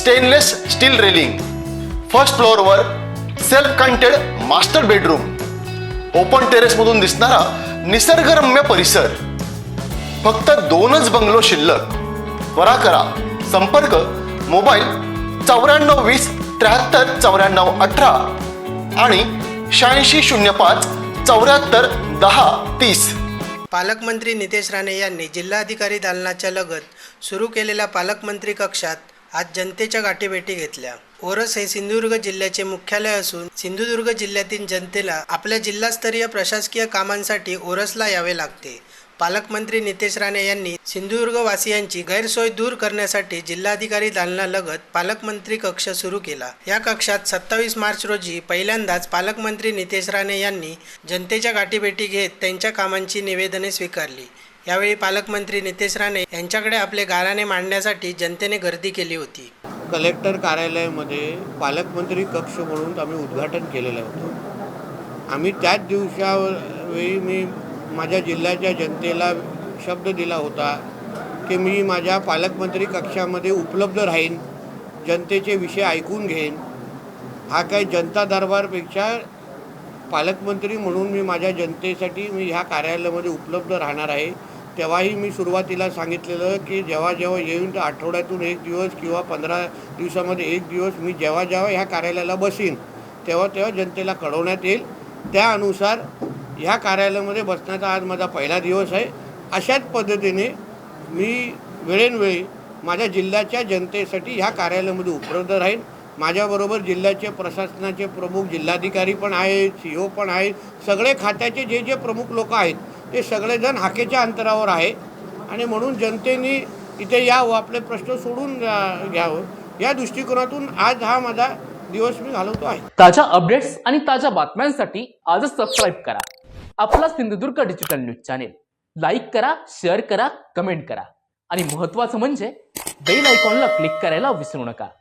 Stainless steel railing first फ्लोअरवर self contained master bedroom open टेरेसमधून दिसणारा निसर्गरम्य परिसर. फक्त दोनच बंगलो शिल्लक. त्वरा करा. संपर्क मोबाईल चौऱ्याण्णव वीस त्र्याहत्तर चौऱ्याण्णव अठरा आणि शहाऐंशी शून्य पाच चौऱ्याहत्तर दहा तीस. पालकमंत्री नितेश राणे यांनी जिल्हाधिकारी दालनाच्या लगत सुरू केलेल्या पालकमंत्री कक्षात आज जनतेच्या गाठीभेटी घेतल्या. ओरस हे सिंधुदुर्ग जिल्ह्याचे मुख्यालय असून सिंधुदुर्ग जिल्ह्यातील जनतेला आपल्या जिल्हास्तरीय प्रशासकीय कामांसाठी ओरसला यावे लागते. पालकमंत्री नितेश राणे यांनी सिंधुदुर्गवासियांची गैरसोय दूर करण्यासाठी जिल्हाधिकारी दालनालगत पालकमंत्री कक्ष सुरू केला. या कक्षात सत्तावीस मार्च रोजी पहिल्यांदाच पालकमंत्री नितेश राणे यांनी जनतेच्या गाठीभेटी घेत त्यांच्या कामांची निवेदने स्वीकारली. यावेळी पालकमंत्री नितेश राणे यांच्याकडे आपले गाराणे मांडण्यासाठी जनतेने गर्दी केली होती. कलेक्टर कार्यालयामध्ये पालकमंत्री कक्ष म्हणून आम्ही उद्घाटन केलेलं होतं. आम्ही त्याच दिवसावेळी मी माझ्या जिल्ह्याच्या जनतेला शब्द दिला होता की मी माझ्या पालकमंत्री कक्षामध्ये उपलब्ध राहीन जनतेचे विषय ऐकून घेईन. हा काही जनता दरबारपेक्षा पालकमंत्री म्हणून मी माझ्या जनतेसाठी मी ह्या कार्यालयामध्ये उपलब्ध राहणार आहे. तेव्हाही मी सुरुवातीला सांगितलेलं की जेव्हा जेव्हा येऊन तर आठवड्यातून एक दिवस किंवा पंधरा दिवसामध्ये एक दिवस मी जेव्हा जेव्हा ह्या कार्यालयाला बसीन तेव्हा तेव्हा जनतेला कळवण्यात येईल. त्यानुसार ह्या कार्यालयामध्ये बसण्याचा आज माझा पहिला दिवस आहे. अशाच पद्धतीने मी वेळेनवेळी माझ्या जिल्ह्याच्या जनतेसाठी ह्या कार्यालयामध्ये उपलब्ध राहीन. माझ्याबरोबर जिल्ह्याचे प्रशासनाचे प्रमुख जिल्हाधिकारी पण आहेत सी ओ पण आहेत. सगळे खात्याचे जे जे प्रमुख लोक आहेत ते सगळेजण हाकेच्या अंतरावर आहे. आणि म्हणून जनतेने इथे यावं हो, आपले प्रश्न सोडून घ्यावं. या दृष्टिकोनातून आज हा माझा दिवस मी घालवतो आहे. ताज्या अपडेट्स आणि ताज्या बातम्यांसाठी आजच सबस्क्राईब करा. आपला Sindhudurg digital news channel. Like करा शेअर करा कमेंट करा. आणि महत्त्वाचं म्हणजे बेल आयकॉनला क्लिक करायला विसरू नका.